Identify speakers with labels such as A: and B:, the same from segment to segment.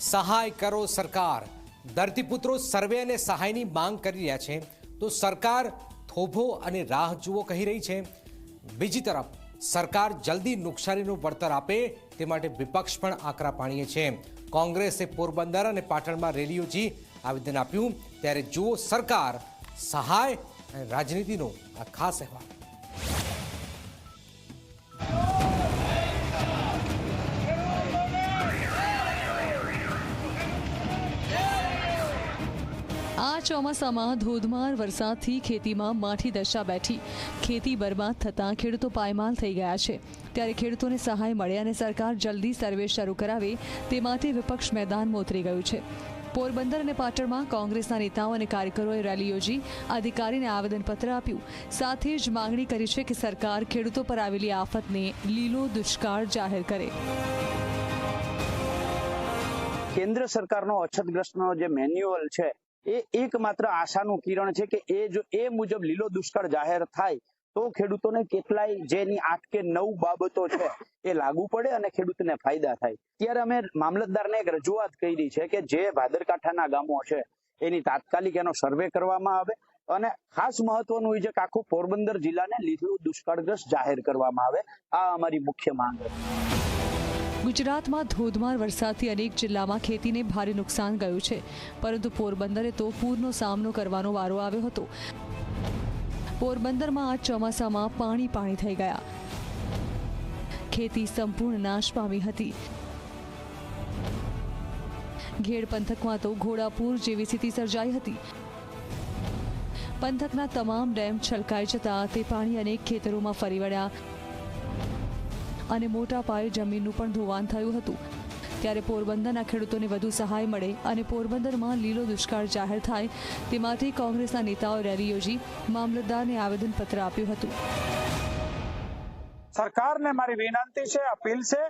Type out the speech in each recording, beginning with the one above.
A: સહાય કરો સરકાર. ધરતીપુત્રો સર્વે અને સહાયની માંગ કરી રહ્યા છે. તો સરકાર થોભો અને રાહ જુઓ કહી રહી છે. બીજી તરફ, સરકાર જલ્દી નુકસાનીનું વળતર આપે તે માટે વિપક્ષ પણ આકરા પાણીએ છે. કોંગ્રેસે પોરબંદર અને પાટણમાં રેલી યોજી આવેદન આપ્યું. ત્યારે જુઓ સરકાર સહાય અને રાજનીતિનો આ ખાસ અહેવાલ.
B: ચોમાસામાં ધોધમાર વરસાદથી ખેતીમાં માઠી દશા બેઠી. ખેતી બરબાદ થતાં ખેડૂતો પાયમાલ થઈ ગયા છે. ત્યારે ખેડૂતોને સહાય મળે અને સરકાર જલ્દી સર્વે શરૂ કરાવે તે માટે વિપક્ષ મેદાનમાં ઉતરી ગયું છે. પોરબંદર અને પાટણમાં કોંગ્રેસના નેતાઓ અને કાર્યકરોએ રેલી યોજી અધિકારીને આવેદનપત્ર આપ્યું. સાથે જ માંગણી કરી છે કે સરકાર ખેડૂતો પર આવેલી આફતને લીલો દુષ્કાળ જાહેર કરે.
C: કેન્દ્ર સરકારનો અછતગ્રસ્તનો જે મેન્યુઅલ છે એ એકમાત્ર આશાનું કિરણ છે કે એ જો એ મુજબ લીલો દુષ્કાળ જાહેર થાય, તો ખેડૂતોને કેટલાય જેની આઠ કે નવ બાબતો છે એ લાગુ પડે અને ખેડૂતને ફાયદા થાય. ત્યારે અમે મામલતદારને એક રજૂઆત કરી છે કે જે ભાદરકાંઠાના ગામો છે, એની તાત્કાલિક એનો સર્વે કરવામાં આવે અને ખાસ મહત્વનું એ છે કે આખું પોરબંદર જિલ્લાને લીધું દુષ્કાળગ્રસ્ત જાહેર કરવામાં આવે. આ અમારી મુખ્ય માંગ હતી
B: ગુજરાતમાં ધોધમાર વરસાદથી અનેક જિલ્લામાં ખેતીને ભારે નુકસાન ગયું છે. પરંતુ પોરબંદરે તો પૂરનો સામનો કરવાનો વારો આવ્યો હતો. પોરબંદરમાં આ ચોમાસામાં પાણી પાણી થઈ ગયા. ખેતી સંપૂર્ણ નાશ પામી હતી. ઘેડ પંથકમાં તો ઘોડાપુર જેવી સ્થિતિ સર્જાઈ હતી. પંથકના તમામ ડેમ છલકાઈ જતા તે પાણી અનેક ખેતરોમાં ફરી વળ્યા. અને મોટા પાયે જમીનનું પણ ધોવાણ થયું હતું. ત્યારે પોરબંદરના ખેડૂતોને વધુ સહાય મળે અને પોરબંદરમાં લીલો દુષ્કાળ જાહેર થાય તે માટે કોંગ્રેસના નેતાઓ રેલી યોજી મામલતદારને આવેદનપત્ર આપ્યું હતું.
D: સરકારને મારી વિનંતી છે, અપીલ છે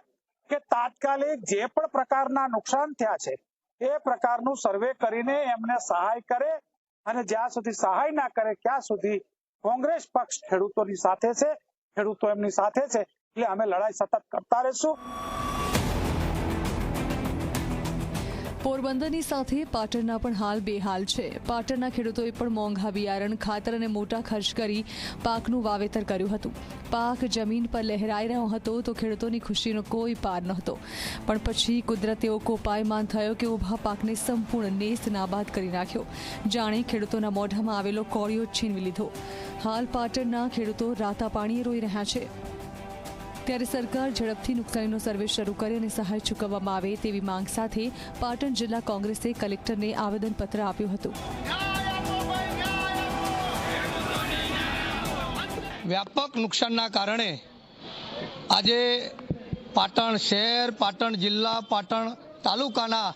D: કે તાત્કાલિક જે પણ પ્રકારના નુકસાન થયા છે, એ પ્રકારનું સર્વે કરીને એમને સહાય કરે અને જ્યાં સુધી સહાય ના કરે, ત્યાં સુધી કોંગ્રેસ પક્ષ ખેડૂતોની સાથે છે, ખેડૂતો એમની સાથે છે. એટલે અમે લડાઈ સતત કરતા રહીશું.
B: પોરબંદરની સાથે પાટણના પણ હાલ બેહાલ છે. પાટણના ખેડૂતોએ પણ મોંઘા બિયારણ ખાતર અને મોટા ખર્ચ કરી પાકનું વાવેતર કર્યું હતું. પાક જમીન પર લહેરાઈ રહ્યો હતો તો ખેડૂતોની ખુશીનો કોઈ પાર નહોતો. પણ પછી કુદરત એવો કોપાયમાન થયો કે ઊભા પાકને સંપૂર્ણ નેસ્ત નાબાદ કરી નાખ્યો. જાણે ખેડૂતોના મોઢામાં આવેલો કોળિયો છીનવી લીધો. હાલ પાટણના ખેડૂતો રાતા પાણીએ રોઈ રહ્યા છે. ત્યારે સરકાર ઝડપથી નુકસાનીનો સર્વે શરૂ કરે અને સહાય ચૂકવવામાં આવે તેવી માંગ સાથે પાટણ જિલ્લા કોંગ્રેસે કલેક્ટરને આવેદનપત્ર આપ્યું હતું.
E: વ્યાપક નુકસાનના કારણે આજે પાટણ શહેર, પાટણ જિલ્લા, પાટણ તાલુકાના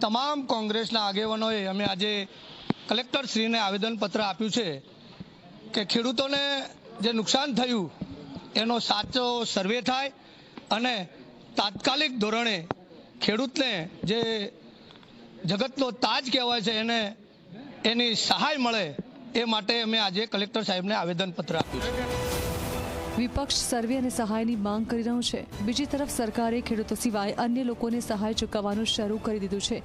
E: તમામ કોંગ્રેસના આગેવાનોએ અમે આજે કલેક્ટરશ્રીને આવેદનપત્ર આપ્યું છે કે ખેડૂતોને જે નુકસાન થયું એનો સાચો સર્વે થાય અને તાત્કાલિક ધોરણે ખેડૂતને જે જગતનો તાજ કહેવાય છે એને એની સહાય મળે એ માટે અમે આજે કલેક્ટર સાહેબને આવેદનપત્ર આપ્યું છે.
B: વિપક્ષ સર્વે અને સહાયની માંગ કરી રહ્યું છે. બીજી તરફ સરકારે ખેડૂતો સિવાય અન્ય લોકોને સહાય ચૂકવવાનું શરૂ કરી દીધું છે.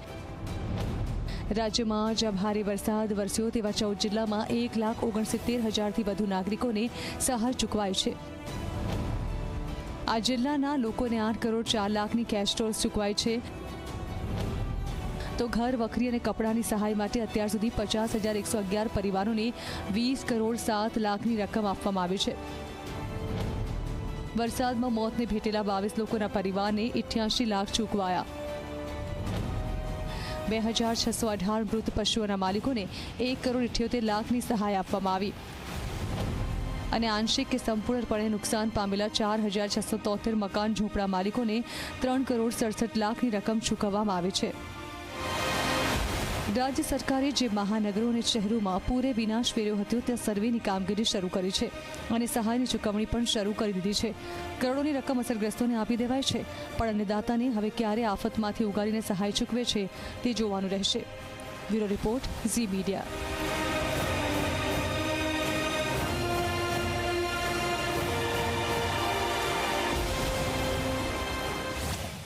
B: રાજ્યમાં જ્યાં ભારે વરસાદ વરસ્યો તેવા ચૌદ જિલ્લામાં એક લાખ ઓગણસિત્તેર હજારથી વધુ નાગરિકોને સહાય ચૂકવાય છે. આ જિલ્લાના લોકોને આઠ કરોડ ચાર લાખની કેશ ટોલ્સ ચૂકવાય છે. તો ઘર, વખરી અને કપડાની સહાય માટે અત્યાર સુધી પચાસ હજાર એકસો અગિયાર પરિવારોને વીસ કરોડ સાત લાખની રકમ આપવામાં આવી છે. વરસાદમાં મોતને ભેટેલા બાવીસ લોકોના પરિવારને ઇઠ્યાસી લાખ ચૂકવાયા. બે હજાર છસો અઢાર મૃત પશુઓના માલિકોને એક કરોડ ઇઠ્યોતેર લાખની સહાય આપવામાં આવી. અને આંશિક કે સંપૂર્ણપણે નુકસાન પામેલા ચાર હજાર છસો તોતેર મકાન ઝૂંપડા માલિકોને ત્રણ કરોડ સડસઠ લાખની રકમ ચૂકવવામાં આવી છે. રાજ્ય સરકારે જે મહાનગરો અને શહેરોમાં પૂરે વિનાશ ફેર્યો હતો, ત્યાં સર્વેની કામગીરી શરૂ કરી છે અને સહાયની ચૂકવણી પણ શરૂ કરી દીધી છે. કરોડોની રકમ અસરગ્રસ્તોને આપી દેવાય છે, પણ અન્નદાતાને હવે ક્યારે આફતમાંથી ઉગાડીને સહાય ચૂકવે છે, તે જોવાનું રહેશે. Bureau report, Zee media.